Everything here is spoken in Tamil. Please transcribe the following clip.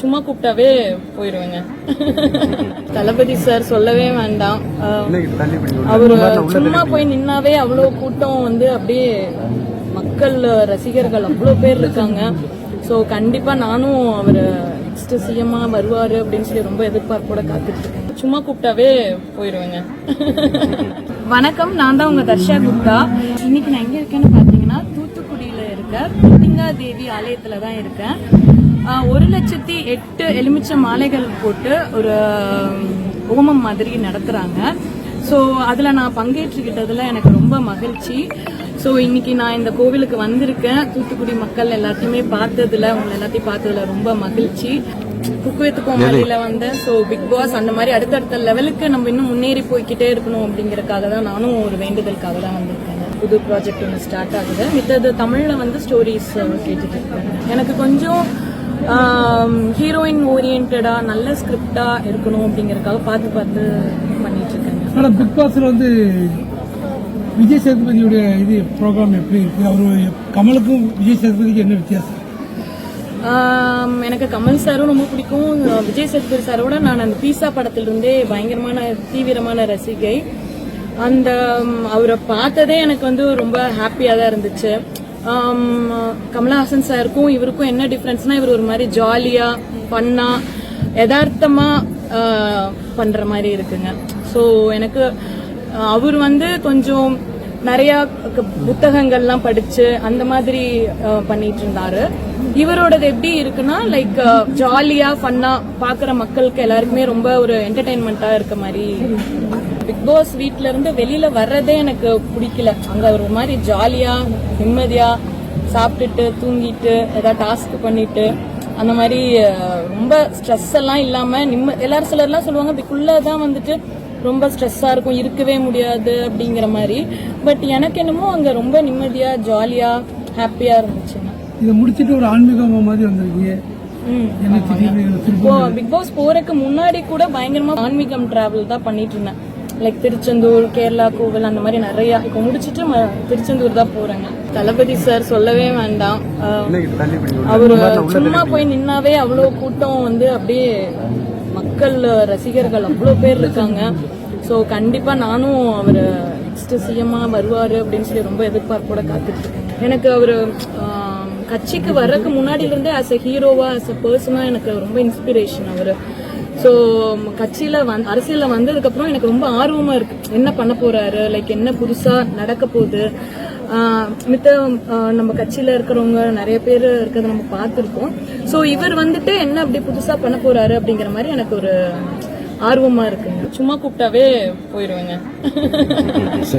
சும்மா கூப்பிட்டாவே போயிருவேங்க தளபதி சார் சொல்லவே வேண்டாம். அவர் அவரு சும்மா போய் நின்னாவே அவ்வளோ கூட்டம் வந்து அப்படியே மக்கள் ரசிகர்கள் அவ்வளோ பேர் இருக்காங்க. ஸோ கண்டிப்பா நானும் அவர் நெக்ஸ்ட் சிஎம்மா வருவாரு அப்படின்னு சொல்லி ரொம்ப எதிர்பார்ப்போட காத்துட்டு இருக்கேன். சும்மா கூப்பிட்டாவே போயிருவேங்க வணக்கம் நான் தான் உங்க தர்ஷா குப்தா. இன்னைக்கு நான் எங்க இருக்கேன்னு பாத்தீங்கன்னா தூத்துக்குடியில இருக்க புத்திங்கா தேவி ஆலயத்துல தான் இருக்கேன். லட்சத்தி எட்டு எலுமிச்சை மாலைகள் போட்டு ஒரு ஹோமம் மாதிரி நடத்துறாங்க. ஸோ அதில் நான் பங்கேற்றுக்கிட்டதுல எனக்கு ரொம்ப மகிழ்ச்சி. ஸோ இன்னைக்கு நான் இந்த கோவிலுக்கு வந்திருக்கேன். தூத்துக்குடி மக்கள் எல்லாத்தையுமே பார்த்ததுல உங்களை எல்லாத்தையும் பார்த்ததுல ரொம்ப மகிழ்ச்சி. குக்குவித்து கோமாளியில வந்து ஸோ பிக் பாஸ் அந்த மாதிரி அடுத்தடுத்த லெவலுக்கு நம்ம இன்னும் முன்னேறி போய்க்கிட்டே இருக்கணும் அப்படிங்கறதுக்காக தான் நானும் ஒரு வேண்டுதலுக்காக தான் வந்திருக்கேன். புது ப்ராஜெக்ட் ஒன்று ஸ்டார்ட் ஆகுது. மித்தது தமிழ்ல வந்து ஸ்டோரிஸ் கேட்டுட்டு இருக்கேன். எனக்கு கொஞ்சம் ஹீரோயின் ஓரியன்டா நல்ல ஸ்கிரிப்டா இருக்கணும் அப்படிங்கறதுக்காக பார்த்து பார்த்து பண்ணிட்டு இருக்கேன் ஆனா பிக் பாஸ்ல வந்து விஜய் சேதுபதியுடைய இது ப்ரோக்ராம் எப்படி இருக்கு? அவரு கமலுக்கும் விஜய் சேதுபதிக்கு என்ன வித்தியாசம்? எனக்கு கமல் சாரும் ரொம்ப பிடிக்கும். விஜய் சேதுபதி சாரோட நான் அந்த பீஸா படத்திலிருந்தே பயங்கரமான தீவிரமான ரசிகை. அந்த அவரை பார்த்ததே எனக்கு வந்து ரொம்ப ஹாப்பியா தான் இருந்துச்சு. Um, கமலஹாசன் சாருக்கும் இவருக்கும் என்ன டிஃப்ரென்ஸ்னா இவர் ஒரு மாதிரி ஜாலியா பண்ணா யதார்த்தமா uh, பண்ற மாதிரி இருக்குங்க. ஸோ எனக்கு uh, அவர் வந்து கொஞ்சம் நிறைய புத்தகங்கள்லாம் படிச்சு அந்த மாதிரி uh, பண்ணிட்டு இருந்தாரு இவரோடது எப்படி இருக்குன்னா லைக் ஜாலியா ஃபன்னா பாக்குற மக்களுக்கு எல்லாருக்குமே ரொம்ப ஒரு என்டர்டைன்மெண்டா இருக்க மாதிரி பிக் பாஸ் வீட்ல இருந்து வெளியில வர்றதே எனக்கு பிடிக்கல. அங்க ஒரு மாதிரி ஜாலியா நிம்மதியா சாப்பிட்டுட்டு தூங்கிட்டு ஏதாவது டாஸ்க் பண்ணிட்டு அந்த மாதிரி ரொம்ப ஸ்ட்ரெஸ் எல்லாம் இல்லாம நிம்ம எல்லாரும் சிலர்லாம் சொல்லுவாங்க இதுக்குள்ளதான் வந்துட்டு ரொம்ப ஸ்ட்ரெஸ்ஸா இருக்கும் இருக்கவே முடியாது அப்படிங்கிற மாதிரி. பட் எனக்கு என்னமோ அங்க ரொம்ப நிம்மதியா ஜாலியா ஹாப்பியா இருந்துச்சுங்க இதை முடிச்சிட்டு ஒரு ஆன்மீகமா மாதிரி வந்திருக்கீங்க. பிக் பாஸ் போறதுக்கு முன்னாடி கூட பயங்கரமா ஆன்மீகம் டிராவல் தான் பண்ணிட்டு இருந்தேன். லைக் திருச்செந்தூர் கேரளா கோவில் அந்த மாதிரி நிறைய. இப்போ முடிச்சிட்டு திருச்செந்தூர் தான் போறேங்க. தளபதி சார் சொல்லவே வேண்டாம். அவரு சும்மா போய் நின்னாவே அவ்வளோ கூட்டம் வந்து அப்படியே மக்கள் ரசிகர்கள் அவ்வளோ பேர் இருக்காங்க. ஸோ கண்டிப்பா நானும் அவர் நெக்ஸ்ட் சிஎம்மா வருவாரு அப்படின்னு சொல்லி ரொம்ப எதிர்பார்ப்போட காத்துட்டு இருக்கேன் எனக்கு அவரு கட்சிக்கு வர்றதுக்கு முன்னாடில இருந்தே ஆஸ் அ ஹீரோவா ஆஸ் அ பர்சனா எனக்கு ரொம்ப இன்ஸ்பிரேஷன் அவரு. ஸோ கட்சியில வந்து அரசியல்ல வந்ததுக்கு அப்புறம் எனக்கு ரொம்ப ஆர்வமா இருக்கு. என்ன பண்ண போறாரு? லைக் என்ன புதுசா நடக்க போகுது? மித்த நம்ம கட்சியில இருக்கிறவங்க நிறைய பேர் இருக்கிறத நம்ம பார்த்துருக்கோம். ஸோ இவர் வந்துட்டு என்ன அப்படி புதுசா பண்ண போறாரு அப்படிங்கிற மாதிரி எனக்கு ஒரு ஆர்வமா இருக்குங்க சும்மா கூப்பிட்டாவே போயிருவேங்க.